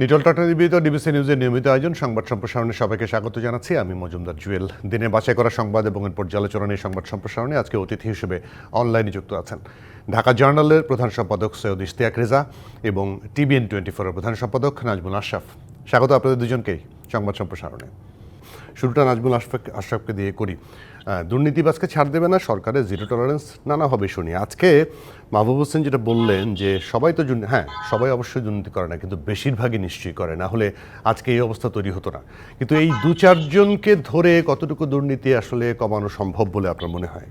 Nitol tata নিবেদিত DBC নিউজের নিয়মিত আয়োজন, সংবাদ সম্প্রসারণে সবাইকে স্বাগত জানাচ্ছি। আমি মজুমদার জুয়েল। দিনে বাছাই করা সংবাদ এবং এর পর্যালোচনা সংবাদ সম্প্রসারণে আজকে অতিথি হিসেবে অনলাইনে যুক্ত আছেন। ঢাকা জার্নালের প্রধান সম্পাদক সৈয়দ ইশতিয়াক রেজা এবং টিবিএন টোয়েন্টি ফোরের প্রধান সম্পাদক নাজমুল আশরাফ। স্বাগত আপনাদের দুজনকেই সংবাদ সম্প্রসারণে। শুরুটা নাজমুল আশরাফ আশরাফকে দিয়ে করি। দুর্নীতিবাজকে ছাড় দেবে না সরকারের জিরো টলারেন্স নানাভাবে শুনি। আজকে মাহবুব হোসেন যেটা বললেন যে সবাই তো হ্যাঁ সবাই অবশ্যই দুর্নীতি করে না কিন্তু বেশিরভাগই নিশ্চয়ই করে। না হলে আজকে এই অবস্থা তৈরি হতো না। কিন্তু এই দু চারজনকে ধরে কতটুকু দুর্নীতি আসলে কমানো সম্ভব বলে আপনার মনে হয়?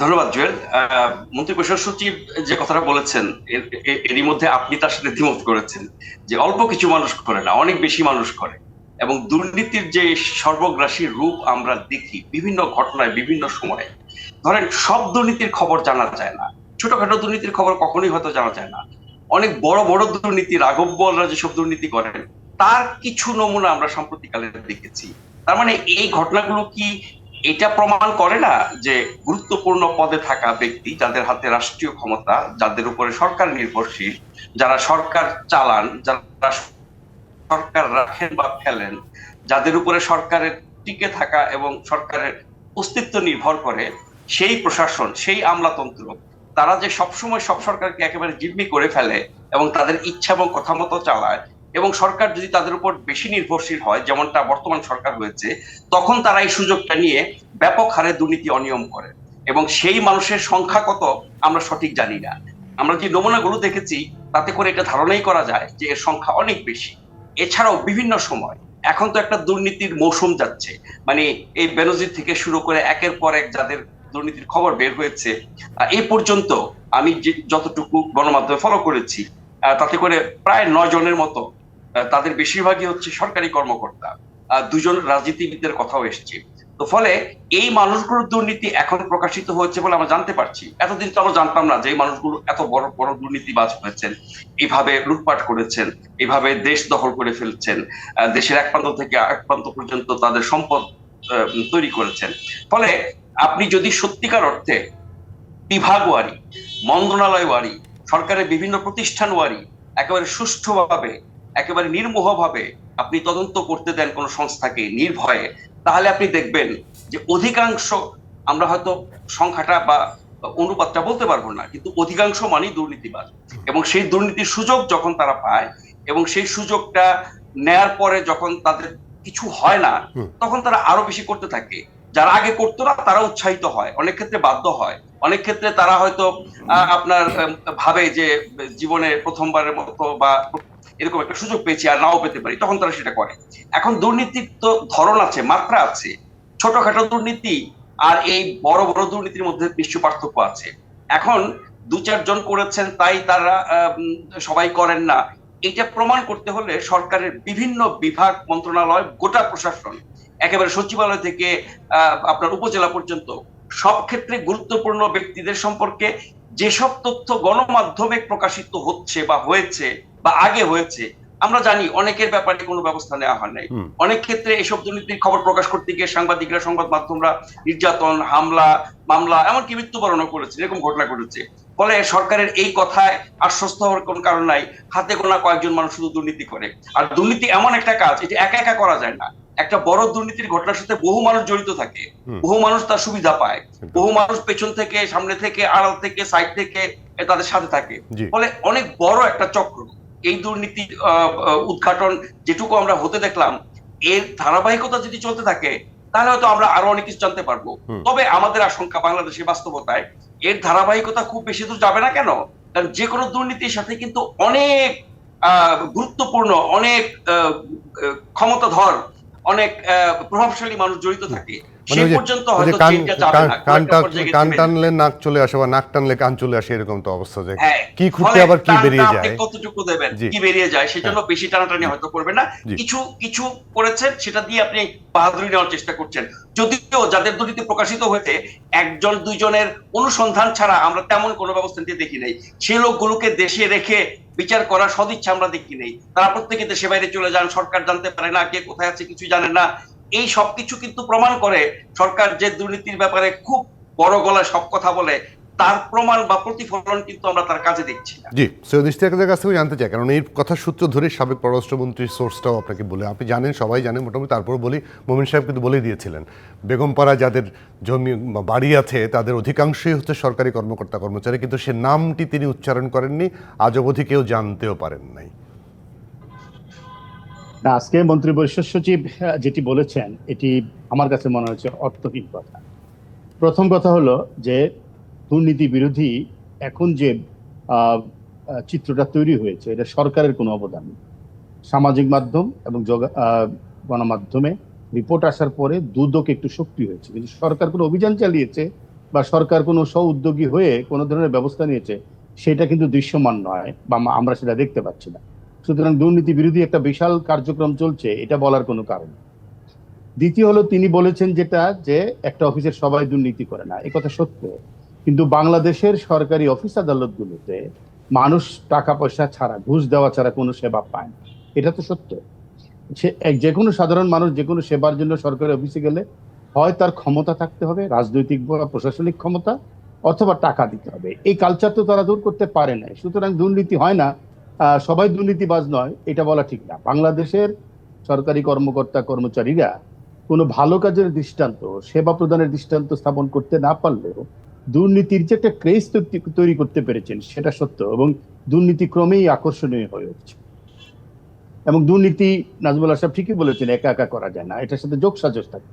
ধন্যবাদ জুয়েল। আহ, মন্ত্রী পরিষদ সচিব যে কথাটা বলেছেন এরই মধ্যে আপনি তার সাথে দ্বিমত করেছেন যে অল্প কিছু মানুষ করে না অনেক বেশি মানুষ করে। এবং দুর্নীতির যে সর্বগ্রাসী রূপ আমরা দেখি বিভিন্ন ঘটনায় বিভিন্ন সময়ে, ধরেন সব দুর্নীতির খবর জানা যায় না। ছোটখাটো দুর্নীতির খবর কখনোই হয়তো জানা যায় না। অনেক বড় বড় দুর্নীতি, রাঘব যেসব দুর্নীতি করেন, তার কিছু নমুনা আমরা সাম্প্রতিককালে দেখেছি। তার মানে এই ঘটনাগুলো কি এটা প্রমাণ করে না যে গুরুত্বপূর্ণ পদে থাকা ব্যক্তি যাদের হাতে রাষ্ট্রীয় ক্ষমতা, যাদের উপরে সরকার নির্ভরশীল, যারা সরকার চালান, যারা সরকার রাখেন বা ফেলেন, যাদের উপরে সরকারের টিকে থাকা এবং সরকারের অস্তিত্ব নির্ভর করে, সেই প্রশাসন, সেই আমলাতন্ত্র, তারা যে সবসময় সব সরকারকে একেবারে জিম্মি করে ফেলে এবং তাদের ইচ্ছা এবং কথা মতো চালায় এবং সরকার যদি তাদের উপর বেশি নির্ভরশীল হয়, যেমনটা বর্তমান সরকার হয়েছে, তখন তারা এই সুযোগটা নিয়ে ব্যাপক হারে দুর্নীতি অনিয়ম করে এবং সেই মানুষের সংখ্যা কত আমরা সঠিক জানি না। আমরা যে নমুনাগুলো দেখেছি, তাতে করে এটা ধারণাই করা যায় যে এর সংখ্যা অনেক বেশি। এছাড়াও বিভিন্ন সময়, এখন তো একটা দুর্নীতির মৌসুম যাচ্ছে মানে এই বেনজির থেকে শুরু করে একের পর এক যাদের দুর্নীতির খবর বের হয়েছে এই পর্যন্ত আমি যতটুকু গণমাধ্যমে ফলো করেছি তাতে করে প্রায় নয় জনের মতো তাদের বেশিরভাগই হচ্ছে সরকারি কর্মকর্তা দুজন রাজনীতিবিদদের কথাও এসছে। তো ফলে এই মানুষগুলোর দুর্নীতি এখন প্রকাশিত হয়েছে বলে আমরা জানতে পারছি। এতদিন তো আমরা জানতাম না যে এই মানুষগুলো এত বড় বড় দুর্নীতিবাজ হয়েছেন, এইভাবে লুটপাট করেছেন, এইভাবে দেশ দখল করে ফেলছেন দেশের এক প্রান্ত থেকে আরেক প্রান্ত পর্যন্ত তাদের সম্পদ তৈরি করেছেন। ফলে আপনি যদি সত্যিকার অর্থে বিভাগ ওয়ারি মন্ত্রণালয় ওয়ারি সরকারের বিভিন্ন প্রতিষ্ঠান ওয়ারি একেবারে সুষ্ঠুভাবে, একেবারে নির্মোহভাবে আপনি তদন্ত করতে দেন কোন সংস্থাকে নির্ভয়ে তাহলে আপনি দেখবেন যে অধিকাংশ আমরা হয়তো সংখ্যাটা বা অনুপাতটা বলতে পারব না কিন্তু অধিকাংশ মানেই দুর্নীতিবাজ। এবং সেই দুর্নীতির সুযোগ যখন তারা পায় এবং সেই সুযোগটা নেয়ার পরে যখন তাদের কিছু হয় না তখন তারা আরও বেশি করতে থাকে। যারা আগে করতো না তারা উৎসাহিত হয়। অনেক ক্ষেত্রে বাধ্য হয়। অনেক ক্ষেত্রে তারা হয়তো আহ, আপনার ভাবে যে জীবনে প্রথমবারের মতো বা এরকম একটা সুযোগ পেয়েছি আর নাও পেতে পারি। তখন তারা সেটা করে। এখন দুর্নীতির তো ধরন আছে, মাত্রা আছে। ছোটখাটো দুর্নীতি আর এই বড় বড় দুর্নীতির মধ্যে নিশ্চয় পার্থক্য আছে। এখন দু চারজন করেছেন, তাই তারা সবাই করেন না। এটা প্রমাণ করতে হলে সরকারের বিভিন্ন বিভাগ, মন্ত্রণালয়, গোটা প্রশাসন, একেবারে সচিবালয় থেকে আপনার উপজেলা পর্যন্ত, সব ক্ষেত্রে গুরুত্বপূর্ণ ব্যক্তিদের সম্পর্কে যেসব তথ্য গণমাধ্যমে প্রকাশিত হচ্ছে বা হয়েছে বা আগে হয়েছে আমরা জানি অনেকের ব্যাপারে কোনো ব্যবস্থা নেওয়া হয় নাই। অনেক ক্ষেত্রে এসব দুর্নীতির খবর প্রকাশ করতে গিয়ে সাংবাদিকরা সংবাদ মাধ্যমরা নির্যাতন হামলা মামলা এমনকি মৃত্যুবরণও করেছে এরকম ঘটনা ঘটেছে। ফলে সরকারের এই কথায় আশ্বস্ত হওয়ার কোন কারণ নাই। হাতে গোনা কয়েকজন মানুষ শুধু দুর্নীতি করে। আর দুর্নীতি এমন একটা কাজ এটা একা একা করা যায় না। একটা বড় দুর্নীতির ঘটনার সাথে বহু মানুষ জড়িত থাকে। বহু মানুষ তার সুবিধা পায়। বহু মানুষ পেছন থেকে সামনে থেকে আড়াল থেকে সাইড থেকে তাদের সাথে থাকে। ফলে অনেক বড় একটা চক্র। এই দুর্নীতি উদ্ঘাটন যেটুকু আমরা হতে দেখলাম এর ধারাবাহিকতা যদি চলতে থাকে তাহলে হয়তো আমরা আরও অনেক কিছু জানতে পারব। তবে আমাদের আশঙ্কা বাংলাদেশের বাস্তবতায় এর ধারাবাহিকতা খুব বেশি দূর যাবে না কেন? কারণ যে কোনো দুর্নীতির সাথে কিন্তু অনেক আহ, গুরুত্বপূর্ণ অনেক ক্ষমতাধর অনেক প্রভাবশালী মানুষ জড়িত থাকে। মানে সেই পর্যন্ত হয়তো কান চেনটা যাবে না। টানলে নাক চলে আসে বা নাক টানলে কান চলে আসে এরকম তো অবস্থা যে হ্যাঁ কি ফলে আবার কি বেরিয়ে যায়। কতটুকু দেবেন হ্যাঁ। কি বেরিয়ে যায় সেজন্য বেশি টানাটানি হয়তো করবেন না। কিছু কিছু করেছেন সেটা দিয়ে আপনি বাহাদুরি নেওয়ার চেষ্টা করছেন। যদিও যাদের দুর্নীতি প্রকাশিত হয়েছে একজন দুইজনের অনুসন্ধান ছাড়া আমরা তেমন কোনো ব্যবস্থা নিতে দেখি নাই। সেই লোকগুলোকে দেশে রেখে বিচার করার সদিচ্ছা আমরা দেখি নেই। তারা প্রত্যেকে দেশে বাইরে চলে যান, সরকার জানতে পারে না, কে কোথায় আছে কিছু জানে না। এই সবকিছু কিন্তু প্রমাণ করে সরকার যে দুর্নীতির ব্যাপারে খুব বড় গলায় সব কথা বলে তার প্রমাণ বা প্রতিফলন কিন্তু আমরা তার কাজে দেখছি না। জি সৈয়দ ইশতিয়াকের কাছ থেকে জানতে চাই কারণ এই কথা সূত্র ধরে সাবেক পররাষ্ট্রমন্ত্রীর সোর্সটাও আপনাকে বলে আপনি জানেন সবাই জানেন মোটামুটি তারপর বলি মোমিন সাহেব কিন্তু বলে দিয়েছিলেন বেগমপাড়া যাদের জমি বাড়ি আছে তাদের অধিকাংশই হচ্ছে সরকারি কর্মকর্তা কর্মচারী কিন্তু সে নামটি তিনি উচ্চারণ করেননি আজ অবধি কেউ জানতেও পারেন নাই। না আজকে মন্ত্রী পরিষদ সচিব যেটি বলেছেন এটি আমার কাছে মনে হচ্ছে অর্থহীন কথা। প্রথম কথা হলো যে দুর্নীতি বিরোধী এখন যে চিত্রটা তৈরি হয়েছে, এটা সরকারের কোনো অবদান সামাজিক মাধ্যম এবং গণমাধ্যমে রিপোর্ট আসার পরে দুদক একটু শক্তি হয়েছে। কিন্তু সরকার কোনো অভিযান চালিয়েছে বা সরকার কোনো স্ব উদ্যোগী হয়ে কোনো ধরনের ব্যবস্থা নিয়েছে, সেটা কিন্তু দৃশ্যমান নয় বা আমরা সেটা দেখতে পাচ্ছি না। সুতরাং দুর্নীতি বিরোধী একটা বিশাল কার্যক্রম চলছে, এটা বলার কোনো কারণ দ্বিতীয় হলো তিনি বলেছেন যেটা, যে একটা অফিসের সবাই দুর্নীতি করে না কথা সত্য। কিন্তু বাংলাদেশের সরকারি অফিস আদালতগুলোতে মানুষ টাকা পয়সা ছাড়া, ঘুষ দেওয়া ছাড়া কোনো সেবা পায় না। এটা তো সত্য। সে যে কোনো সাধারণ মানুষ যে কোনো সেবার জন্য সরকারি অফিসে গেলে হয় তার ক্ষমতা থাকতে হবে, রাজনৈতিক বা প্রশাসনিক ক্ষমতা, অথবা টাকা দিতে হবে। এই কালচার তো তারা দূর করতে পারে না সুতরাং দুর্নীতি হয় না। সবাই দুর্নীতিবাজ নয়, এটা বলা ঠিক না। বাংলাদেশের সরকারি কর্মকর্তা, কর্মচারীরা কোনো ভালো কাজের দৃষ্টান্ত, সেবা প্রদানের দৃষ্টান্ত স্থাপন করতে না পারলেও দুর্নীতির যে একটা ক্রেজ তৈরি করতে পেরেছেন, সেটা সত্য এবং দুর্নীতি ক্রমেই আকর্ষণীয় হয়ে উঠছে। এবং দুর্নীতি নাজমুল আসাব ঠিকই বলেছেন, একা একা করা যায় না, এটার সাথে যোগ সাজস থাকে,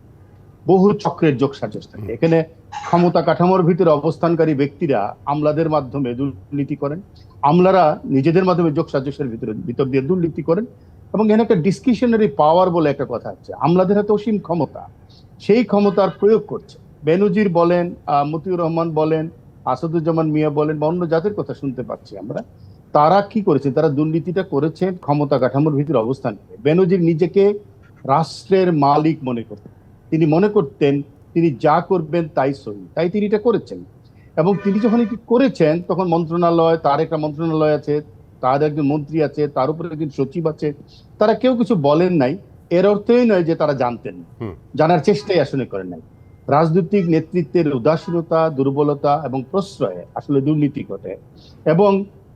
বহু চক্রের যোগ সাজস থাকে। এখানে ক্ষমতা কাঠামোর ভিতরে অবস্থানকারী ব্যক্তিরা আমলাদের মাধ্যমে দুর্নীতি করেন, আমলারা নিজেদের মাধ্যমে যোগ সাজসের ভিতরে, ভিতর দিয়ে দুর্নীতি করেন এবং এখানে একটা ডিসক্রিশনারি পাওয়ার বলে একটা কথা আছে। আমলাদের হাতে অসীম ক্ষমতা, সেই ক্ষমতার প্রয়োগ করছে। বেনজির বলেন আহ, মতিউর রহমান বলেন আসাদুজ্জামান মিয়া বলেন বা অন্য জাতের কথা শুনতে পাচ্ছি আমরা তারা কি করেছে? তারা দুর্নীতিটা করেছেন ক্ষমতা কাঠামোর ভিতরে অবস্থান করে বেনজির নিজেকে রাষ্ট্রের মালিক মনে করতেন। তিনি মনে করতেন তিনি যা করবেন তাই সহি। তাই তিনি এটা করেছেন। এবং তিনি যখন এটি করেছেন তখন মন্ত্রণালয় তার একটা মন্ত্রণালয় আছে তার একজন মন্ত্রী আছে তার উপরে একজন সচিব আছে তারা কেউ কিছু বলেন নাই। এর অর্থই নয় যে তারা জানতেন। জানার চেষ্টাই আসলে করেন নাই। রাজনৈতিক নেতৃত্বের উদাসীনতা, দুর্বলতা এবং প্রশ্রয়ে আসলে দুর্নীতি ঘটে। এবং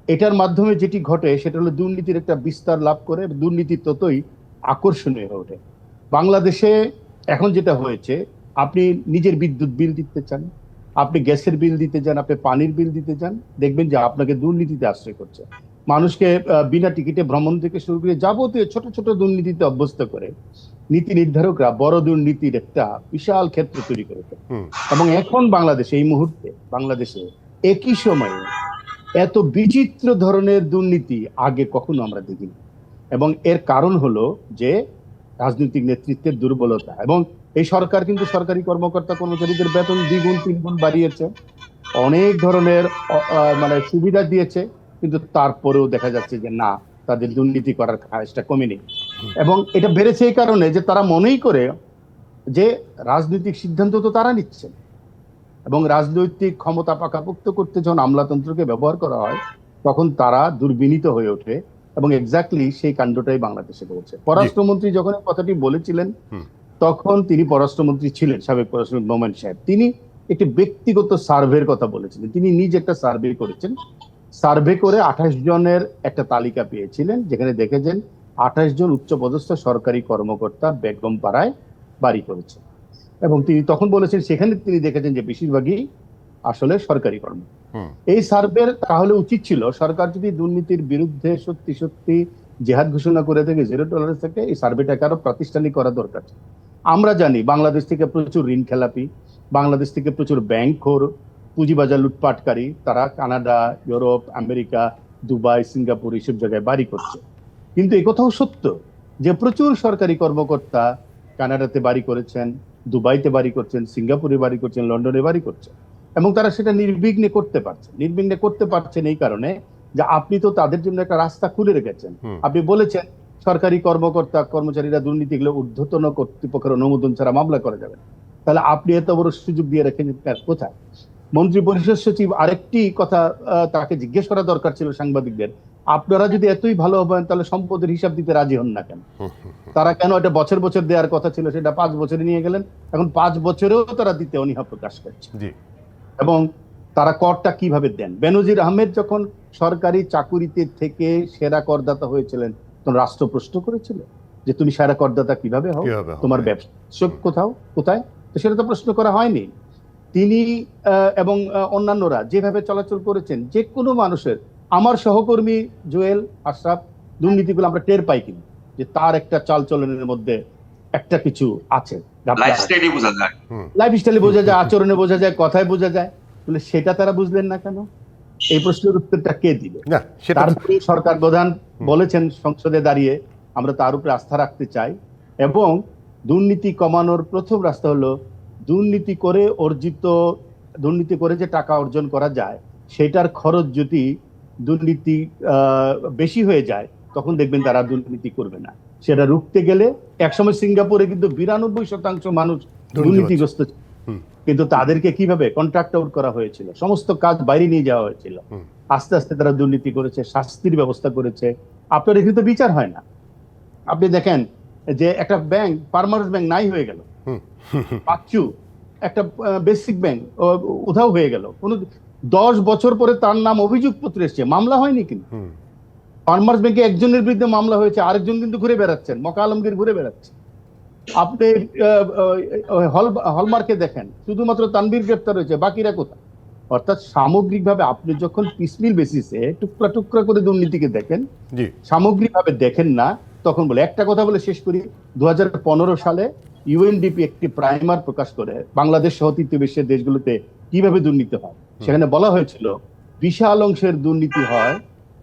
এটার মাধ্যমে যেটি ঘটে, সেটা হলো দুর্নীতির একটা বিস্তার লাভ করে দুর্নীতি ততই আকর্ষণীয় হয়ে ওঠে। বাংলাদেশে এখন যেটা হয়েছে, আপনি নিজের বিদ্যুৎ বিল দিতে চান, আপনি গ্যাসের বিল দিতে চান, আপনি পানির বিল দিতে চান, দেখবেন যে আপনাকে দুর্নীতিতে আশ্রয় করছে। মানুষকে বিনা টিকিটে ভ্রমণ থেকে শুরু করে যাবতীয় ছোট ছোট দুর্নীতিতে অভ্যস্ত করে। নীতি নির্ধারকরা বড় দুর্নীতির একটা বিশাল ক্ষেত্র তৈরি করেছে। এবং এখন বাংলাদেশে এই মুহূর্তে বাংলাদেশে একই সময়ে এত বিচিত্র ধরনের দুর্নীতি আগে কখনো আমরা দেখিনি। এবং এর কারণ হলো যে রাজনৈতিক নেতৃত্বের দুর্বলতা এবং এই সরকার কিন্তু সরকারি কর্মকর্তা কর্মচারীদের বেতন দ্বিগুণ তিনগুণ বাড়িয়েছে। অনেক ধরনের মানে সুবিধা দিয়েছে। কিন্তু তারপরেও দেখা যাচ্ছে যে না তাদের দুর্নীতি করার খায়সটা কমেনি। এবং এটা বেড়েছে এই কারণে যে তারা মনেই করে যে রাজনৈতিক সিদ্ধান্ত তো তারা নিচ্ছেন এবং রাজনৈতিক ক্ষমতা পাকাপোক্ত করতে যখন আমলাতন্ত্রকে ব্যবহার করা হয় তখন তারা দুর্বিনীত হয়ে ওঠে এবং এক্স্যাক্টলি সেই কাণ্ডটাই বাংলাদেশে ঘটেছে। পররাষ্ট্রমন্ত্রী যখন কথাটি বলেছিলেন তখন তিনি পররাষ্ট্রমন্ত্রী ছিলেন সাবেক পররাষ্ট্রমন্ত্রী মোমেন সাহেব। তিনি একটি ব্যক্তিগত সার্ভের কথা বলেছিলেন। তিনি নিজে একটা সার্ভে করেছেন। সার্ভে করে আঠাশ জনের একটা তালিকা পেয়েছিলেন যেখানে দেখেছেন আঠাশ জন উচ্চপদস্থ সরকারি কর্মকর্তা বেগম পাড়ায় বাড়ি করেছে। এবং তিনি তখন বলেছেন সেখানে তিনি দেখেছেন যে বেশিরভাগই আসলে সরকারি কর্ম। এই সার্ভের তাহলে উচিত ছিল সরকার যদি দুর্নীতির বিরুদ্ধে সত্যি সত্যি জেহাদ ঘোষণা করে থেকে জিরো টলারেন্স থেকে এই সার্ভেটাকে আরও প্রাতিষ্ঠানিক করা দরকার। আমরা জানি বাংলাদেশ থেকে প্রচুর ঋণ খেলাপি বাংলাদেশ থেকে প্রচুর ব্যাংক খোর পুঁজিবাজার লুটপাটকারী তারা Canada Europe America Dubai Singapore এইসব জায়গায় বাড়ি করছে। কিন্তু কথাও সত্য যে প্রচুর সরকারি কর্মকর্তা কানাডাতে বাড়ি করেছেন দুবাইতে বাড়ি করছেন সিঙ্গাপুরে বাড়ি করছেন লন্ডনে বাড়ি করছেন এবং তারা সেটা নির্বিঘ্নে করতে পারছেন। নির্বিঘ্নে করতে পারছেন এই কারণে যে আপনি তো তাদের জন্য একটা রাস্তা খুলে রেখেছেন। আপনি বলেছেন সরকারি কর্মকর্তা কর্মচারীরা দুর্নীতি গুলো ঊর্ধ্বতন কর্তৃপক্ষের অনুমোদন ছাড়া মামলা করা যাবে তাহলে আপনি এত বড় সুযোগ দিয়ে রেখেন কোথায়? মন্ত্রী পরিষদ সচিব আরেকটি কথা আহ, তাকে জিজ্ঞেস করা দরকার ছিল সাংবাদিকদের। আপনারা যদি এতই ভালো হবেন তাহলে সম্পদের হিসাব দিতে রাজি হন না কেন? তারা কেন এটা বছর বছর দেওয়ার কথা ছিল সেটা পাঁচ বছরে নিয়ে গেলেন। এখন পাঁচ বছরেও তারা দিতে অনীহা প্রকাশ করছে। এবং তারা করটা কীভাবে দেন? বেনজির আহমেদ যখন সরকারি চাকুরিতে থেকে সেরা করদাতা হয়েছিলেন তখন রাষ্ট্র প্রশ্ন করেছিল যে তুমি সেরা করদাতা কীভাবে হও? তোমার ব্যবসা কোথাও কোথায়? তো সেটা তো প্রশ্ন করা হয়নি। তিনি আহ, এবং অন্যান্যরা যেভাবে চলাচল করেছেন যে কোনো মানুষের আমার সহকর্মী জুয়েল আশরাফ দুর্নীতিগুলো আমরা টের পাই কিনা যে তার একটা চালচলনের মধ্যে একটা কিছু আছে। লাইফস্টাইলই বোঝা যায়। লাইফ স্টাইলে বোঝা যায় আচরণে বোঝা যায় কথায় বোঝা যায়। বলে সেটা তারা বুঝলেন না কেন? এই প্রশ্নের উত্তরটা কে দিবে? তারপরে সরকার প্রধান বলেছেন সংসদে দাঁড়িয়ে আমরা তার উপরে আস্থা রাখতে চাই। এবং দুর্নীতি কমানোর প্রথম রাস্তা হলো দুর্নীতি করে অর্জিত দুর্নীতি করে যে টাকা অর্জন করা যায় সেটার খরচ যদি দুর্নীতি আহ, বেশি হয়ে যায় তখন দেখবেন তারা দুর্নীতি করবে না। সেটা রুখতে গেলে একসময় সিঙ্গাপুরে কিন্তু বিরানব্বই শতাংশ মানুষ দুর্নীতিগ্রস্ত কিন্তু তাদেরকে কীভাবে কন্ট্রাক্ট আউট করা হয়েছিল? সমস্ত কাজ বাইরে নিয়ে যাওয়া হয়েছিল। আস্তে আস্তে তারা দুর্নীতি করেছে শাস্তির ব্যবস্থা করেছে। আপনার এখানে তো বিচার হয় না। আপনি দেখেন যে একটা ব্যাংক পারমানেন্ট ব্যাংক নাই হয়ে গেল। পাচ্ছু। একটা বেসিক ব্যাংক উধাও হয়ে গেল। কোন দশ বছর পরে তার নাম অভিযোগ পত্র এসছে। মামলা হয়নি কিন্তু। ফার্মার্স ব্যাংকে একজনের বিরুদ্ধে মামলা হয়েছে আরেকজন কিন্তু ঘুরে বেড়াচ্ছেন মকা আলমগীর ঘুরে বেড়াচ্ছে। আপনি হলমার্কে দেখেন শুধুমাত্র তানবীর গ্রেপ্তার হয়েছে বাকিরা কোথায়? অর্থাৎ সামগ্রিকভাবে আপনি যখন পিসমিল বেসিসে টুকরা টুকরা করে দুর্নীতিকে দেখেন সামগ্রিকভাবে দেখেন না তখন বলে একটা কথা বলে শেষ করি। দু হাজার পনেরো সালে ইউএনডিপি একটি প্রাইমার প্রকাশ করে বাংলাদেশ সহ তৃতীয় বিশ্বের দেশগুলোতে কীভাবে দুর্নীতি হয়? সেখানে বলা হয়েছিল বিশাল অংশের দুর্নীতি হয়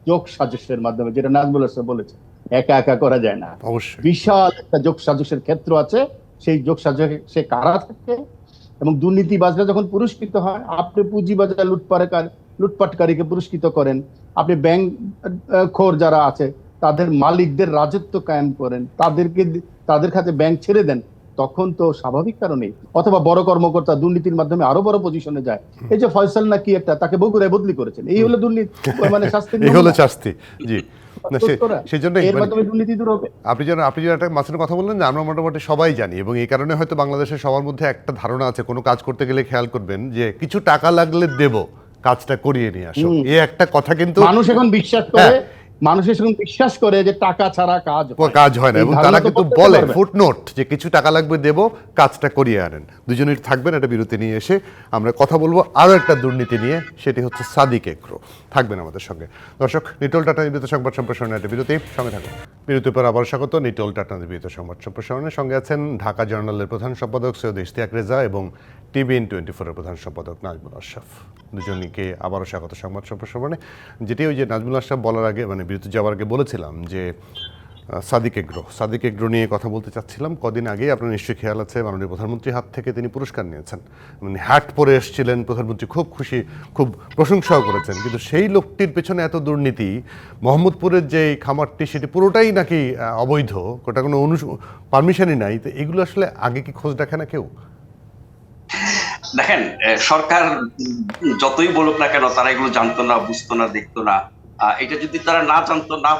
যোগ সাজসের মাধ্যমে যেটা নাজমুল হাসান বলেছে। একা একা করা যায় না। বিশাল একটা যোগ সাজসের ক্ষেত্র আছে সেই যোগ সাজসে কারা থাকে? এবং দুর্নীতিবাজরা যখন পুরস্কৃত হয় আপনি পুঁজিবাজার লুটপাটকার লুটপাটকারীকে পুরস্কৃত করেন। আপনি ব্যাংক খোর যারা আছে তাদের মালিকদের রাজত্ব কায়েম করেন। তাদেরকে তাদের কাছে ব্যাংক ছেড়ে দেন। তখন তো স্বাভাবিক কারণেই। অথবা বড় কর্মকর্তা দুর্নীতির মাধ্যমে আরও বড় পজিশনে যায়। এই যে ফয়সাল না কি একটা তাকে বগুড়ায় বদলি করেছেন। এই হলো দুর্নীতি মানে শাস্তির এই হলো শাস্তি জি। না সে- করা। সেই জন্য এর মাধ্যমে দুর্নীতি দূর হবে। আপনি যেন আপনি যেন একটা মাঝখানে কথা বললেন যে আমরা মোটামুটি সবাই জানি এবং এই কারণে হয়তো বাংলাদেশের সবার মধ্যে একটা ধারণা আছে কোনো কাজ করতে গেলে খেয়াল করবেন যে কিছু টাকা লাগলে দেব কাজটা করিয়ে নিয়ে আসো। এই একটা কথা কিন্তু মানুষ এখন বিশ্বাস করে হ্যাঁ। মানুষ এখন বিশ্বাস করে যে টাকা ছাড়া কাজ কাজ হয় না এবং তারা কিন্তু বলে ফুটনোট যে কিছু টাকা লাগবে দেব কাজটা করিয়ে আনেন। থাকবেন একটা বিরতি নিয়ে এসে আমরা কথা বলব আরও একটা দুর্নীতি নিয়ে সেটি হচ্ছে সাদিক এগ্রো। থাকবেন আমাদের সঙ্গে। দর্শক নিটল টাটা নিবেদিত সংবাদ সম্প্রসারণের একটা বিরতি সঙ্গে থাকুন। বিরতির পর আবার স্বাগত নিটল টাটা নিবেদিত সংবাদ সম্প্রসারণের সঙ্গে আছেন ঢাকা জার্নালের প্রধান সম্পাদক সৈয়দ ইশতিয়াক রেজা এবং টিভিএন টোয়েন্টি ফোরের প্রধান সম্পাদক নাজমুল আশরাফ। দুজনকে আবারও স্বাগত সংবাদ সম্প্রসারণে। যেটি ওই যে নাজমুল আশরাফ বলার আগে মানে বিরতি যাওয়ার আগে বলেছিলাম যে সাদিক এগ্রো। সাদিক এগ্রো নিয়ে কথা বলতে চাচ্ছিলাম কদিন আগেই। আপনার নিশ্চয়ই খেয়াল আছে, মাননীয় প্রধানমন্ত্রীর হাত থেকে তিনি পুরস্কার নিয়েছেন। মানে হ্যাট পরে এসেছিলেন, প্রধানমন্ত্রী খুব খুশি, খুব প্রশংসাও করেছেন। কিন্তু সেই লোকটির পেছনে এত দুর্নীতি, মোহাম্মদপুরের যে খামারটি, সেটি পুরোটাই নাকি অবৈধ, ওটা কোনো অনু পারমিশনই নাই। তো এগুলো আসলে আগে কি খোঁজ দেখে না কেউ? দেখেন সরকার যতই বলুক না কেন তারা এগুলো জানতো না, বুঝতো না, দেখতো না। এটা যদি তারা না জানতো, না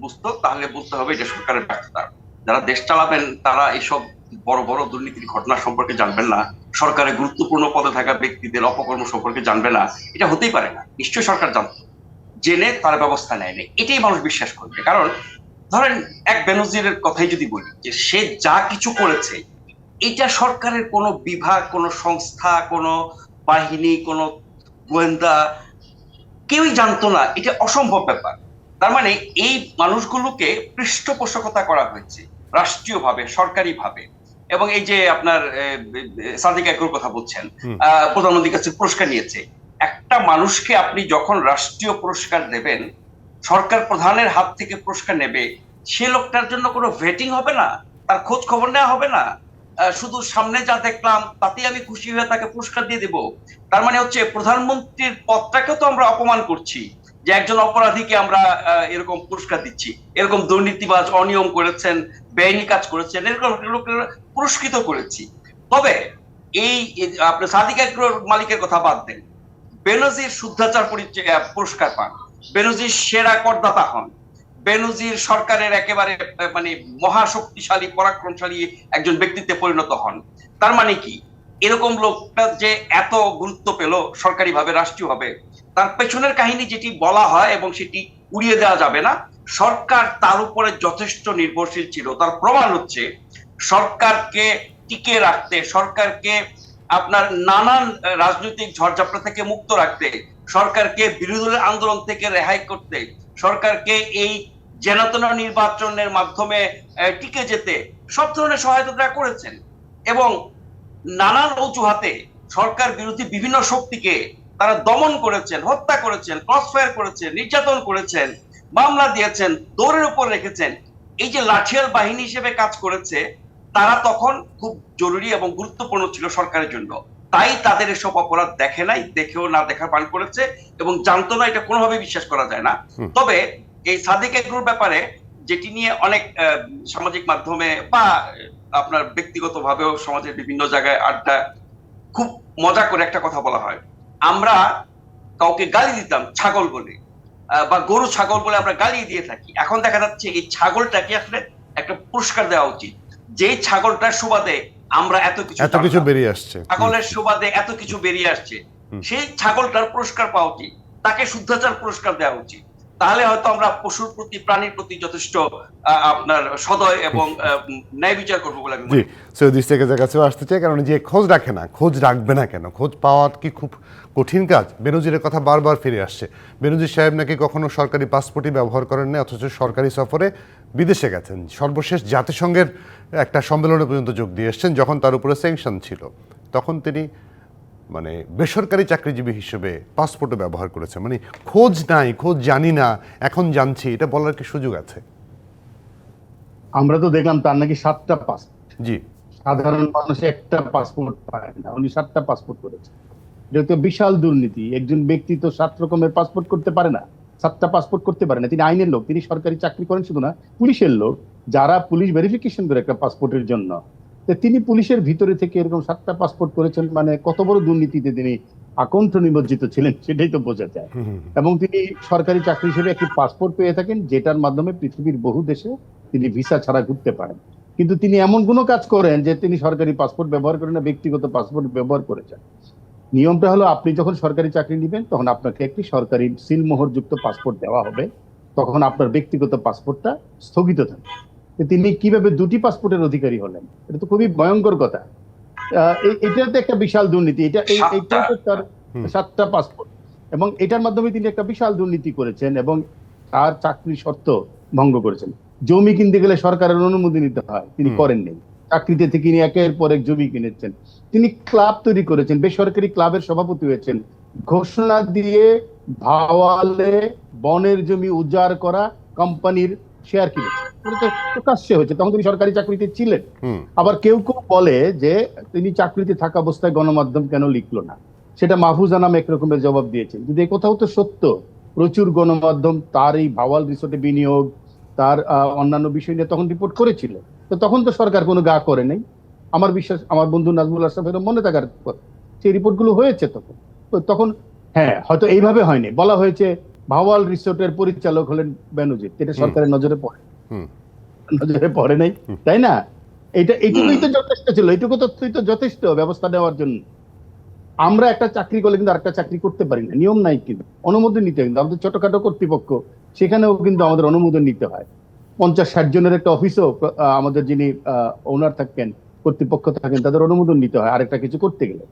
বুঝতো, তাহলে বুঝতে হবে এটা সরকারের ব্যর্থতা। যারা দেশ চালাবেন, তারা এইসব বড় বড় দুর্নীতির ঘটনা সম্পর্কে জানবেন না। সরকারের গুরুত্বপূর্ণ পদে থাকা ব্যক্তিদের অপকর্ম সম্পর্কে জানবে না। এটা হতেই পারে না। নিশ্চয়ই সরকার জানতো। জেনে তারা ব্যবস্থা নেয়নি এটাই মানুষ বিশ্বাস করবে। কারণ, ধরেন, এক বেনজিরের কথাই যদি বলি, যে সে যা কিছু করেছে এটা সরকারের কোনো বিভাগ কোনো সংস্থা কোনো বাহিনী কোনো গোয়েন্দা কেউই জানতো না। এটা অসম্ভব ব্যাপার। তার মানে এই মানুষগুলোকে পৃষ্ঠপোষকতা করা হয়েছে রাষ্ট্রীয়ভাবে সরকারিভাবে। এবং এই যে আপনার সাদিক একর কথা বলছেন আহ, প্রধানমন্ত্রীর কাছে পুরস্কার নিয়েছে। একটা মানুষকে আপনি যখন রাষ্ট্রীয় পুরস্কার দেবেন সরকার প্রধানের হাত থেকে পুরস্কার নেবে সে লোকটার জন্য কোনো ভেটিং হবে না? তার খোঁজ খবর নেওয়া হবে না? শুধু সামনে যা দেখলাম, তাতেই আমি খুশি হয়ে তাকে পুরস্কার দিয়ে দেব। তার মানে হচ্ছে, প্রধানমন্ত্রীর পদটাকেও তো আমরা অপমান করছি, যে একজন অপরাধীকে আমরা এরকম পুরস্কার দিচ্ছি। এরকম দুর্নীতিবাজ, অনিয়ম করেছেন, বেআইনি কাজ করেছেন, এরকম পুরস্কৃত করেছি। তবে এই আপনার সাদিক আগ্রোর মালিকের কথা বাদ দেন। বেনজির শুদ্ধাচার পুরস্কার পান। বেনজির সেরা করদাতা হন। বেনজির সরকারের একেবারে মানে মহাশক্তিশালী, পরাক্রমশালী একজন ব্যক্তিত্বে পরিণত হন। তার মানে কি? এরকম লোকটা যে এত গুরুত্ব পেল সরকারি ভাবে রাষ্ট্রীয় ভাবে তার পেছনের কাহিনী যেটি বলা হয় এবং সেটি উড়িয়ে দেওয়া যাবে না, সরকার তার উপরে যথেষ্ট নির্ভরশীল ছিল। তার প্রমাণ হচ্ছে, সরকারকে টিকে রাখতে, সরকারকে আপনার নানান রাজনৈতিক ঝড়ঝাপটা থেকে মুক্ত রাখতে, সরকারকে বিরোধী আন্দোলন থেকে রেহাই করতে, সরকারকে এই জেনাতনা নির্বাচনের মাধ্যমে টিকে যেতে সব ধরনের সহায়তা তারা করেছেন এবং নানান অজুহাতে সরকার বিরোধী বিভিন্ন শক্তিকে তারা দমন করেছেন হত্যা করেছেন ক্রসফায়ার করেছেন নির্যাতন করেছেন মামলা দিয়েছেন দৌড়ের উপর রেখেছেন। এই যে লাঠিয়াল বাহিনী হিসেবে কাজ করেছে তারা তখন খুব জরুরি এবং গুরুত্বপূর্ণ ছিল সরকারের জন্য। তাই তাদের এসব অপরাধ দেখে নাই দেখেও না দেখার পান করেছে এবং জানতো না এটা কোনোভাবে বিশ্বাস করা যায় না। তবে এই সাদিক এগ্রুর ব্যাপারে যেটি নিয়ে অনেক সামাজিক মাধ্যমে বা আপনার ব্যক্তিগত ভাবেও সমাজের বিভিন্ন জায়গায় আড্ডা খুব মজা করে একটা কথা বলা হয়। আমরা কাউকে গালি দিতাম ছাগল বলে বা গরু ছাগল বলে আমরা গালি দিয়ে থাকি। এখন দেখা যাচ্ছে এই ছাগলটাকে আসলে একটা পুরস্কার দেওয়া উচিত। যে ছাগলটার সুবাদে আমরা এত কিছু এত কিছু বেরিয়ে আসছে। ছাগলের সুবাদে এত কিছু বেরিয়ে আসছে। সেই ছাগলটার পুরস্কার পাওয়া উচিত। তাকে শুদ্ধাচার পুরস্কার দেওয়া উচিত। তাহলে হয়তো আমরা পশুর প্রতি প্রাণীর প্রতি যথেষ্ট আপনার সদয় এবং ন্যায় বিচার করব বলে আমি জি। সৈয়দ ইস্তেকের কাছেও আসতে চাই কারণ যে খোঁজ রাখে না খোঁজ রাখবে না কেন? খোঁজ পাওয়া কি খুব কঠিন কাজ? বেনজিরের কথা বারবার ফিরে আসছে। বেনজির সাহেব নাকি কখনো সরকারি পাসপোর্টই ব্যবহার করেন না অথচ সরকারি সফরে বিদেশে গেছেন। সর্বশেষ জাতিসংঘের একটা সম্মেলনে পর্যন্ত যোগ দিয়ে এসছেন যখন তার উপরে স্যাংশন ছিল। তখন তিনি মানে বেসরকারি চাকরিজীবী হিসেবে পাসপোর্টও ব্যবহার করেছেন মানে খোঁজ নাই খোঁজ জানি না এখন জানছি এটা বলার কি সুযোগ আছে? আমরা তো দেখলাম তার নাকি সাতটা পাসপোর্ট জি। সাধারণ মানুষ একটা পাসপোর্ট পায় না উনি সাতটা পাসপোর্ট করেছেন এটা তো বিশাল দুর্নীতি একজন ব্যক্তি তো সাত রকমের পাসপোর্ট করতে পারে না সাতটা পাসপোর্ট করতে পারে না। তিনি আইনের লোক তিনি সরকারি চাকরি করেন শুধু না পুলিশের লোক যারা পুলিশ ভেরিফিকেশন করে একটা পাসপোর্টের জন্য। তিনি পুলিশের ভিতরে থেকে এরকম সাতটা পাসপোর্ট করেছেন মানে কত বড় দুর্নীতিতে তিনি আকণ্ঠ নিমজ্জিত ছিলেন সেটাই তো বোঝা যায়। এবং তিনি সরকারি চাকরি হিসেবে একটি পাসপোর্ট পেয়ে থাকেন যেটার মাধ্যমে পৃথিবীর বহু দেশে তিনি ভিসা ছাড়া ঘুরতে পারেন। কিন্তু তিনি এমন কোনো কাজ করেন যে তিনি সরকারি পাসপোর্ট ব্যবহার করেন না ব্যক্তিগত পাসপোর্ট ব্যবহার করেছেন নিয়মটা হলো আপনি যখন সরকারি চাকরি নেবেন তখন আপনাকে একটি সরকারি সিলমোহরযুক্ত পাসপোর্ট দেওয়া হবে। তখন আপনার ব্যক্তিগত পাসপোর্টটা স্থগিত থাকবে। তিনি কীভাবে দুটি পাসপোর্টের অধিকারী হলেন এটা তো খুবই ভয়ঙ্কর কথা। এটা তো একটা বিশাল দুর্নীতি এটা এই- সাতটা। এইটাই তো তার সাতটা পাসপোর্ট। এবং এটার মাধ্যমে তিনি একটা বিশাল দুর্নীতি করেছেন এবং তার চাকরি শর্ত ভঙ্গ করেছেন। জমি কিনতে গেলে সরকারের অনুমতি নিতে হয় তিনি। করেননি চাকরিতে থেকে তিনি একের পর এক জমি কিনেছেন। তিনি ক্লাব তৈরি করেছেন বেসরকারি ক্লাবের সভাপতি হয়েছেন। ঘোষণা দিয়ে ভাওয়ালে বনের জমি উজাড় করা কোম্পানির শেয়ার তো প্রকাশ্যে হয়েছে। তখন তিনি সরকারি চাকরিতে ছিলেন। আবার কেউ কেউ বলে যে তিনি চাকরিতে থাকা অবস্থায় গণমাধ্যম কেন লিখলো না? সেটা মাহফুজা নামে একরকমের জবাব দিয়েছেন। কিন্তু এই কথাও তো সত্য। প্রচুর গণমাধ্যম তার এই ভাওয়াল রিসোর্টে বিনিয়োগ তার অন্যান্য বিষয় নিয়ে তখন রিপোর্ট করেছিল। তো তখন তো সরকার কোনো গা করে নাই। আমার বিশ্বাস আমার বন্ধু নাজমুল আশরাফের মনে থাকার কথা সেই রিপোর্টগুলো হয়েছে তখন। তো তখন হ্যাঁ হয়তো এইভাবে হয়নি। বলা হয়েছে ভাওয়াল রিসোর্টের পরিচালক হলেন বেনজির এটা সরকারের নজরে পড়ে। নজরে পড়ে নাই তাই না? এটা এইটুকুই তো যথেষ্ট ছিল এইটুকু তথ্যই তো যথেষ্ট ব্যবস্থা নেওয়ার জন্য। আমরা একটা চাকরি করলে কিন্তু আরেকটা চাকরি করতে পারি না নিয়ম নাই কিন্তু অনুমোদন নিতে হয় কিন্তু আমাদের ছোটখাটো কর্তৃপক্ষ সেখানেও কিন্তু আমাদের অনুমোদন নিতে হয়। পঞ্চাশ ষাট জনের একটা অফিসও আমাদের যিনি ওনার থাকেন কর্তৃপক্ষ থাকেন তাদের অনুমোদন নিতে হয় আরেকটা কিছু করতে গেলে।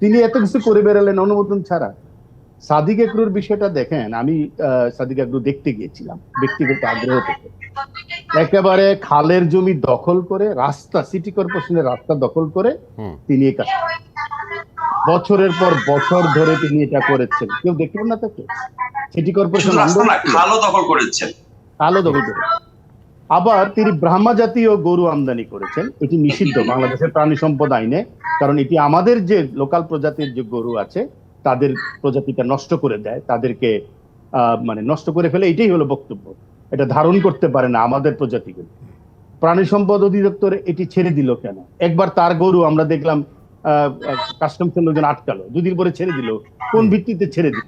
তিনি এত কিছু করে বেড়ালেন অনুমোদন ছাড়া। সাদিক একরুর বিষয়টা দেখেন আমি আহ, সাদিক একরু দেখতে গিয়েছিলাম ব্যক্তিগত আগ্রহ থেকে। একেবারে খালের জমি দখল করে রাস্তা সিটি কর্পোরেশনের রাস্তা দখল করে তিনি এই কাজ বছরের পর বছর ধরে তিনি এটা করেছেন। কেউ দেখলেন না তাকে? City corporation. খালও দখল করেছেন। আলো দখল করে আবার তিনি ব্রাহ্মা জাতীয় গরু আমদানি করেছেন। এটি নিষিদ্ধ বাংলাদেশের প্রাণী সম্পদ আইনে কারণ এটি আমাদের যে লোকাল প্রজাতির যে গরু আছে তাদের প্রজাতিটা নষ্ট করে দেয়, তাদেরকে মানে নষ্ট করে ফেলে, এটাই হলো বক্তব্য। এটা ধারণ করতে পারে না আমাদের প্রজাতিগুলো। প্রাণী সম্পদ অধিদপ্তর এটি ছেড়ে দিল কেন? একবার তার গরু আমরা দেখলাম কাস্টমসের লোকজন আটকালো। দুদিন পরে ছেড়ে দিল। কোন ভিত্তিতে ছেড়ে দিল?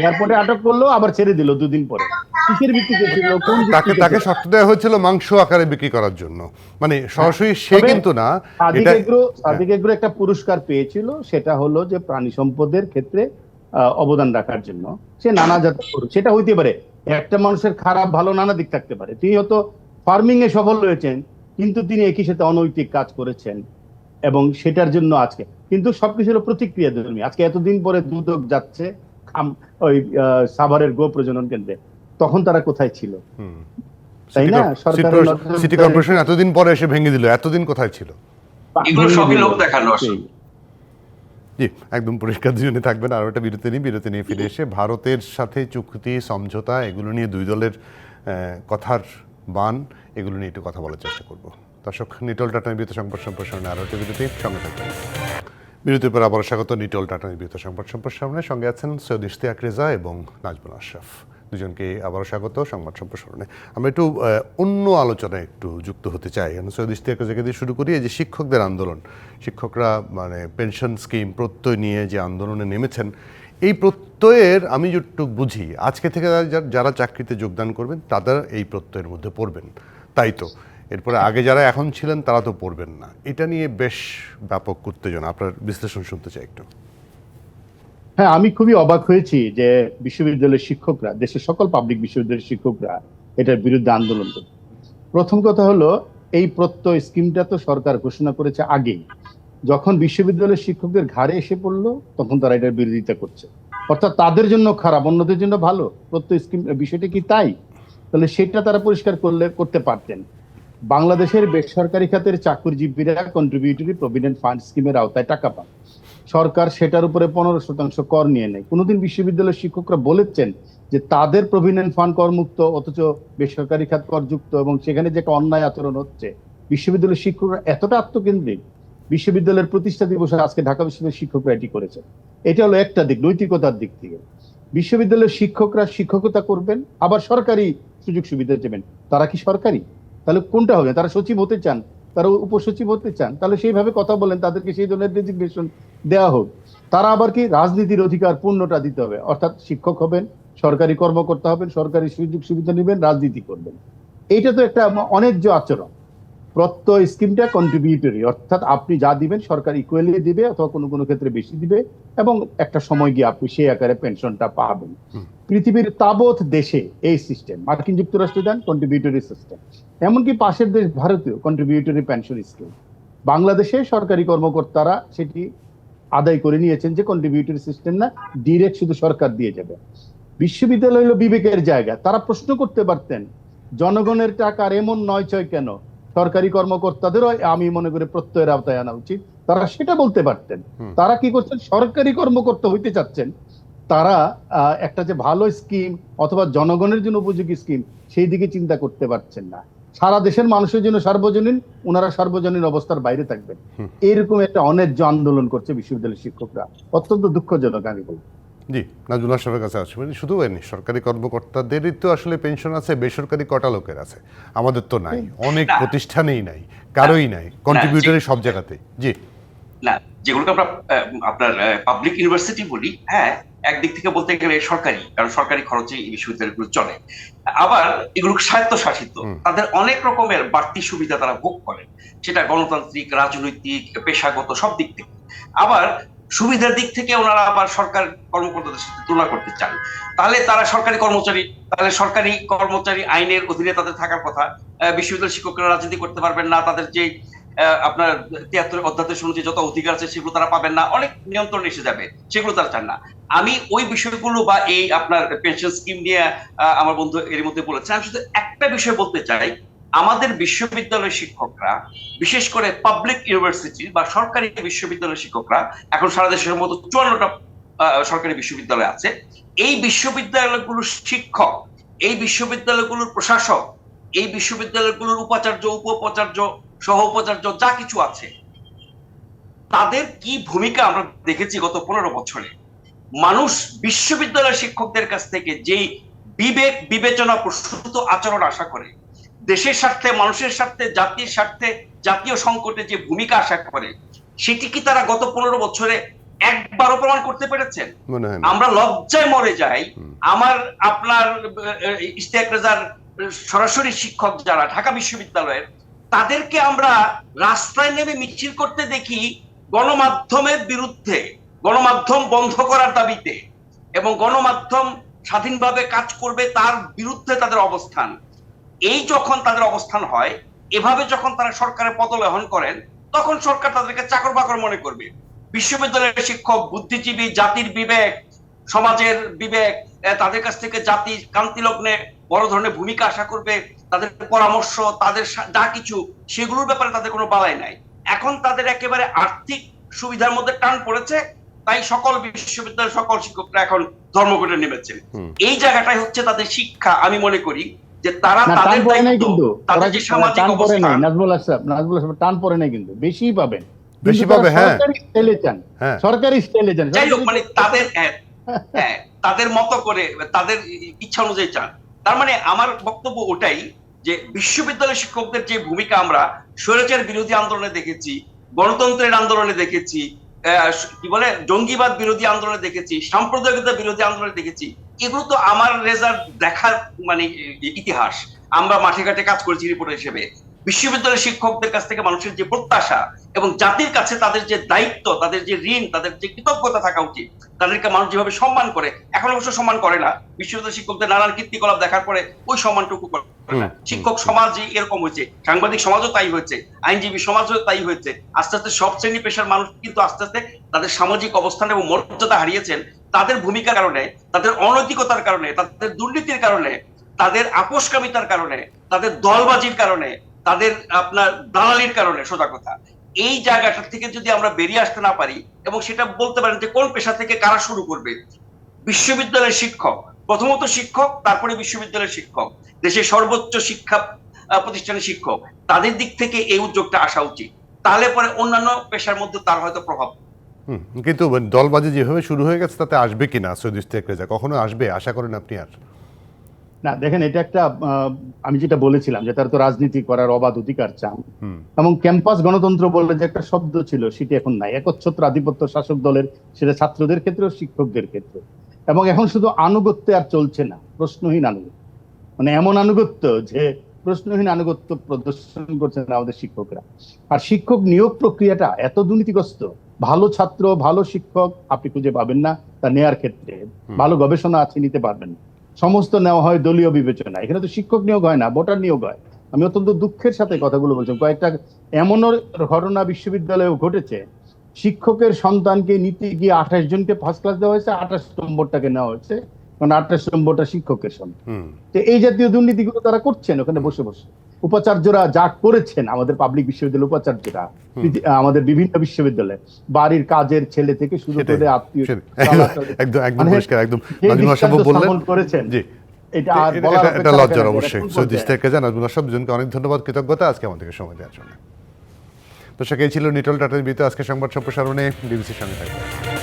এয়ারপোর্টে আটক করল আবার ছেড়ে দিল দুদিন পরে। কিসের ভিত্তিতে ছিল? কোন তাকে তাকে শর্ত দেওয়া হয়েছিল মাংস আকারে বিক্রি করার জন্য। মানে সরাসরি সে কিন্তু না সাদিক এগ্রো একটা পুরস্কার পেয়েছিল সেটা হলো যে প্রাণী সম্পদের ক্ষেত্রে অবদান রাখার জন্য। সে নানা জাত সেটা হইতে পারে একটা মানুষের খারাপ ভালো নানা দিক থাকতে পারে। তিনি হয়তো ফার্মিং এ সফল হয়েছেন কিন্তু তিনি একই সাথে অনৈতিক কাজ করেছেন। এবং সেটার জন্য আজকে। কিন্তু সবকিছু হলো প্রতিক্রিয়া ধর্মী। আজকে এতদিন পরে দুদক যাচ্ছে খাম- ওই সাভারের গো প্রজনন কেন্দ্রে। তখন তারা কোথায় ছিল? তাই না? কর- সরকারের সিটি- কর্পোরেশন এতদিন পরে এসে ভেঙে দিল এতদিন কোথায় ছিল? এগুলো সবই লোক দেখানো আসলে। জি একদম পরিষ্কার দুজনে থাকবেন আর একটা বিরতি নিয়ে বিরতি নিয়ে ফিরে এসে ভারতের সাথে চুক্তি সমঝোতা এগুলো নিয়ে দুই দলের আহ, কথার বান এগুলো নিয়ে একটু কথা বলার চেষ্টা করব। দর্শক, নিটল টাটা নিবিত সংবাদ সম্প্রসারণে আরও বিরতি, সঙ্গে থাকবেন বিরতির পর আবার স্বাগত, নিটল টাটা নিবিত সংবাদ সম্প্রসারণে। সঙ্গে আছেন সৈয়দ ইশতিয়াক রেজা এবং নাজমুল আশরাফ। দুজনকে আবারও স্বাগত সংবাদ সম্প্রসারণে। আমরা একটু অন্য আলোচনায় একটু যুক্ত হতে চাই। সৈয়দ ইশতিয়াক রেজাকে দিয়ে শুরু করি, এই যে শিক্ষকদের আন্দোলন। শিক্ষকরা মানে পেনশন স্কিম প্রত্যয় নিয়ে যে আন্দোলনে নেমেছেন, এই প্রত্যয়ের আমি যতটুকু বুঝি, আজকে থেকে যারা চাকরিতে যোগদান করবেন, তাদের এই প্রত্যয়ের মধ্যে পড়বেন। তাই তো? এরপরে আগে যারা এখন ছিলেন, তারা তো পড়বেন না। এটা নিয়ে বেশ ব্যাপক উত্তেজনা। আপনার বিশ্লেষণ শুনতে চাই একটু। হ্যাঁ আমি খুবই অবাক হয়েছি যে বিশ্ববিদ্যালয়ের শিক্ষকরা, দেশের সকল পাবলিক বিশ্ববিদ্যালয়ের শিক্ষকরা এটার বিরুদ্ধে আন্দোলন করে প্রথম কথা হলো, এই প্রত্যয় স্কিমটা তো সরকার ঘোষণা করেছে আগেই। যখন বিশ্ববিদ্যালয়ের শিক্ষকদের ঘাড়ে এসে পড়ল, তখন তারা এটার বিরোধিতা করছে। অর্থাৎ তাদের জন্য খারাপ, অন্যদের জন্য ভালো। প্রত্যয় স্কিম, বিষয়টা কি তাই? তাহলে সেটা তারা পরিষ্কার করলে, করতে পারতেন। বাংলাদেশের বেসরকারি খাতের চাকরিজীবীরা কন্ট্রিবিউটরি প্রভিডেন্ট ফান্ড স্কিমের আওতায় টাকা পান। সরকার সেটার উপরে পনেরো শতাংশ কর নিয়ে নেয়। কোনোদিন বিশ্ববিদ্যালয়ের শিক্ষকরা বলেছেন যে তাদের প্রভিডেন্ট ফান্ড করমুক্ত, অথচ বেসরকারি খাত করযুক্ত এবং সেখানে যে একটা অন্যায় আচরণ হচ্ছে, বিশ্ববিদ্যালয়ের শিক্ষকরা এতটা আত্মকেন্দ্রিক, বিশ্ববিদ্যালয়ের প্রতিষ্ঠা দিবসে আজকে ঢাকা বিশ্ববিদ্যালয়ের শিক্ষকরা এটি করেছে এটা হলো একটা দিক, নৈতিকতার দিক থেকে। বিশ্ববিদ্যালয়ের শিক্ষকরা শিক্ষকতা করবেন, আবার সরকারি সুযোগ সুবিধা দেবেন। তারা কি সরকারি? তাহলে কোনটা হবে? তারা সচিব হতে চান তারা উপসচিব হতে চান তাহলে সেইভাবে কথা বলেন তাদেরকে সেই ধরনের ডেজিগনেশন দেওয়া হোক। তারা আবার কি? রাজনীতির অধিকার পূর্ণটা দিতে হবে। অর্থাৎ শিক্ষক হবেন সরকারি কর্মকর্তা হবেন সরকারি সুযোগ সুবিধা নেবেন রাজনীতি করবেন। এইটা তো একটা অনেক আচরণ। প্রত্যয় স্কিমটা কন্ট্রিবিউটরি অর্থাৎ আপনি যা দিবেন সরকার ইকুয়ালি দিবে অথবা কোনো কোনো ক্ষেত্রে বেশি দিবে এবং একটা সময় গিয়ে আপনি সেই আকারে পেনশনটা পাবেন। পৃথিবীর তাবৎ দেশে এই সিস্টেম মার্কিন যুক্তরাষ্ট্র দেন কন্ট্রিবিউটরি সিস্টেম এমনকি পাশের দেশ ভারতীয় কন্ট্রিবিউটরি পেনশন স্কিম বাংলাদেশে সরকারি কর্মকর্তারা সেটি আদায় করে নিয়েছেন যে কন্ট্রিবিউটরি সিস্টেম না ডিরেক্ট শুধু সরকার দিয়ে যাবে। বিশ্ববিদ্যালয় হলো বিবেকের জায়গা। তারা প্রশ্ন করতে পারতেন জনগণের টাকার এমন নয় ছয় কেন? সরকারি কর্মকর্তাদেরও আমি মনে করি প্রত্যয়ের আওতায় আনা উচিত। তারা সেটা বলতে পারতেন। তারা কি করছেন? সরকারি কর্মকর্তা হইতে চাচ্ছেন। তারা একটা যে ভালো স্কিম অথবা জনগণের জন্য উপযোগী স্কিম সেই দিকে চিন্তা করতে পারছেন না। সারা দেশের মানুষের জন্য সার্বজনীন ওনারা সার্বজনীন অবস্থার বাইরে থাকবেন। এইরকম এরকম একটা অন্যায্য আন্দোলন করছে বিশ্ববিদ্যালয়ের শিক্ষকরা। অত্যন্ত দুঃখজনক আমি বলব। জি নাজুল আশরাফের কাছে আসবে মানে শুধু এনি সরকারি কর্মকর্তাদেরই তো আসলে পেনশন আছে বেসরকারি কটা লোকের আছে? আমাদের তো নাই। অনেক প্রতিষ্ঠানেই নাই কারোই নাই কন্ট্রিবিউটারই সব জায়গাতে জি। না যেগুলোকে আমরা আপনার পাবলিক ইউনিভার্সিটি বলি হ্যাঁ একদিক থেকে বলতে গেলে সরকারি কারণ সরকারি খরচে এই বিশ্ববিদ্যালয়গুলো চলে। আবার এগুলো স্বায়ত্তশাসিত তাদের অনেক রকমের বাড়তি সুবিধা তারা ভোগ করে সেটা গণতান্ত্রিক রাজনৈতিক পেশাগত সব দিক থেকে। আবার সুবিধার দিক থেকে ওনারা আবার সরকার কর্মকর্তাদের সাথে তুলনা করতে চান। তাহলে তারা সরকারি কর্মচারী তাহলে সরকারি কর্মচারী আইনের অধীনে তাদের থাকার কথা আহ, বিশ্ববিদ্যালয়ের শিক্ষকরা রাজনীতি করতে পারবেন না তাদের যে আপনার তিয়াত্তর অধ্যাদেশ অনুযায়ী যত অধিকার আছে সেগুলো তারা পাবেন না, অনেক নিয়ন্ত্রণ এসে যাবে, সেগুলো তারা চান না। আমি ওই বিষয়গুলো বা এই আপনার পেনশন স্কিম নিয়ে আমার বন্ধু এর মধ্যে বলেছেন, আমি শুধু একটা বিষয় বলতে চাই, আমাদের বিশ্ববিদ্যালয়ের শিক্ষকরা, বিশেষ করে পাবলিক ইউনিভার্সিটি বা সরকারি বিশ্ববিদ্যালয়ের শিক্ষকরা, এখন সারা দেশের মতো চুয়ান্নটা সরকারি বিশ্ববিদ্যালয় আছে, এই বিশ্ববিদ্যালয়গুলোর শিক্ষক, এই বিশ্ববিদ্যালয়গুলোর প্রশাসক, এই বিশ্ববিদ্যালয়গুলোর উপাচার্য উপ উপাচার্য সহ উপাচার্য যা কিছু আছে তাদের কি ভূমিকা আমরা দেখেছি গত পনেরো বছরে? মানুষ বিশ্ববিদ্যালয়ের শিক্ষকদের কাছ থেকে যেই বিবেক বিবেচনা প্রসূত আচরণ আশা করে দেশের স্বার্থে মানুষের স্বার্থে জাতির স্বার্থে জাতীয় সংকটে যে ভূমিকা আশা করে সেটি কি তারা গত পনেরো বছরে একবারও প্রমাণ করতে পেরেছেন? আমরা লজ্জায় মরে যাই। আমার আপনার রেজার সরাসরি শিক্ষক যারা ঢাকা বিশ্ববিদ্যালয়ের তাদেরকে আমরা রাস্তায় নেমে মিছিল করতে দেখি গণমাধ্যমের বিরুদ্ধে, গণমাধ্যম বন্ধ করার দাবিতে এবং গণমাধ্যম স্বাধীনভাবে কাজ করবে তার বিরুদ্ধে তাদের অবস্থান। এই যখন তাদের অবস্থান হয়, এভাবে যখন তারা সরকারের পদলেহন করেন, তখন সরকার তাদেরকে চাকর বাকর মনে করবে। বিশ্ববিদ্যালয়ের শিক্ষক, বুদ্ধিজীবী, জাতির বিবেক, সমাজের বিবেক তাদের কাছ থেকে জাতি কান্তি লগ্নে বড় ধরনের ভূমিকা আশা করবে। তাদের পরামর্শ তাদের যা কিছু সেগুলোর ব্যাপারে তাদের কোনো বালাই নাই। এখন তাদের একেবারে আর্থিক সুবিধার মধ্যে টান পড়েছে তাই সকল বিশ্ববিদ্যালয়ের সকল শিক্ষকরা এখন ধর্মঘটে নেমেছেন। এই জায়গাটাই হচ্ছে তাদের শিক্ষা আমি মনে করি যে তারা তাদের দায়িত্ব তাদের যে সামাজিক অবস্থান নাজমুল আসলাম নাজমুল আসলাম টান পড়ে নাই কিন্তু। বেশি পাবেন। বেশি পাবে, হ্যাঁ। সরকারি স্টাইলে চান। হ্যাঁ। সরকারি স্টাইলে চান। যাই হোক মানে তাদের হ্যাঁ, হ্যাঁ, তাদের মতো করে তাদের ইচ্ছা অনুযায়ী চান। তার মানে আমার বক্তব্য ওটাই যে বিশ্ববিদ্যালয় শিক্ষকদের যে ভূমিকা আমরা, স্বৈরাচার বিরোধী আন্দোলনে দেখেছি, গণতন্ত্রের আন্দোলনে দেখেছি কি বলে, জঙ্গিবাদ বিরোধী আন্দোলনে দেখেছি, সাম্প্রদায়িকতা বিরোধী আন্দোলনে দেখেছি, এগুলো তো আমার রেজাল্ট দেখার মানে ইতিহাস। আমরা মাঠে ঘাটে কাজ করেছি রিপোর্টার হিসেবে। বিশ্ববিদ্যালয়ের শিক্ষকদের কাছ থেকে মানুষের যে প্রত্যাশা এবং জাতির কাছে তাদের যে দায়িত্ব তাদের যে ঋণ তাদের যে কৃতজ্ঞতা থাকা উচিত তাদেরকে মানুষ যেভাবে সম্মান করে এখন অবশ্য সম্মান করে না বিশ্ববিদ্যালয় শিক্ষকদের নানান কীর্তিকলাপ দেখার পরে ওই সম্মানটুকু করে শিক্ষক সমাজই এরকম হয়েছে সাংবাদিক সমাজও তাই হয়েছে আইনজীবী সমাজও তাই হয়েছে আস্তে আস্তে সব শ্রেণি পেশার মানুষ কিন্তু আস্তে আস্তে তাদের সামাজিক অবস্থান এবং মর্যাদা হারিয়েছেন তাদের ভূমিকার কারণে তাদের অনৈতিকতার কারণে তাদের দুর্নীতির কারণে তাদের আপোষকামিতার কারণে তাদের দলবাজির কারণে তাদের আপনার দালালির কারণে, সোজা কথা। এই জায়গাটা থেকে যদি আমরা বেরিয়ে আসতে না পারি এবং সেটা বলতে পারেন যে কোন পেশা থেকে কারা শুরু করবে? বিশ্ববিদ্যালয়ের শিক্ষক, প্রথমত শিক্ষক, তারপরে বিশ্ববিদ্যালয়ের শিক্ষক, দেশের সর্বোচ্চ শিক্ষা প্রতিষ্ঠানের শিক্ষক। তাদের দিক থেকে এই উদ্যোগটা আসা উচিত। তাহলে পরে অন্যান্য পেশার মধ্যে তার হয়তো প্রভাব। কিন্তু দলবাজি যেভাবে শুরু হয়ে গেছে, তাতে আসবে কিনা? রেজা কখনো আসবে? আশা করেন আপনি আর? না দেখেন এটা একটা আমি যেটা বলেছিলাম যে তারা তো রাজনীতি করার অবাধ অধিকার চান। এবং ক্যাম্পাস গণতন্ত্র বলে যে একটা শব্দ ছিল সেটি এখন নাই। একচ্ছত্র আধিপত্য শাসক দলের সেটা ছাত্রদের ক্ষেত্রেও শিক্ষকদের ক্ষেত্রে। এবং এখন শুধু আনুগত্যে আর চলছে না প্রশ্নহীন আনুগত্য। মানে এমন আনুগত্য যে প্রশ্নহীন আনুগত্য প্রদর্শন করছেন আমাদের শিক্ষকরা। আর শিক্ষক নিয়োগ প্রক্রিয়াটা এত দুর্নীতিগ্রস্ত। ভালো ছাত্র ভালো শিক্ষক আপনি খুঁজে পাবেন না তা নেয়ার ক্ষেত্রে। ভালো গবেষণা আছে নিতে পারবেন না। সমস্ত নেওয়া হয় দলীয় বিবেচনা এখানে তো শিক্ষক নিয়োগ হয় না ভোটার নিয়োগ হয়। আমি অত্যন্ত দুঃখের সাথে কথাগুলো বলছি। কয়েকটা এমনও ঘটনা বিশ্ববিদ্যালয়েও ঘটেছে। শিক্ষকের সন্তানকে নিতে গিয়ে আঠাশ জনকে ফার্স্ট ক্লাস দেওয়া হয়েছে আঠাশ নম্বরটাকে নেওয়া হয়েছে। কারণ আঠাশ নম্বরটা শিক্ষকের সন্তান। তো এই জাতীয় দুর্নীতিগুলো তারা করছেন ওখানে বসে বসে। উপাচার্যরা যা করেছেন আমাদের পাবলিক বিশ্ববিদ্যালয় উপাচার্যরা আমাদের বিভিন্ন বিশ্ববিদ্যালয়ে বাড়ির কাজের ছেলে থেকে শুরু করে আত্মীয় একদম একদম মানে পরিষ্কার একদম। যে নাজমুল হাসান দৃষ্টান্ত বললেন করেছেন। জি। এটা আর লজ্জার অবশ্যই? নাজমুল দুজনকে অনেক ধন্যবাদ কৃতজ্ঞতা আজকে আমাদেরকে সময় দেওয়ার জন্য। দর্শক এই ছিল নিটল টাটার বিতে আজকে সংবাদ সম্প্রসারণে বিবিসির সঙ্গে থাকবে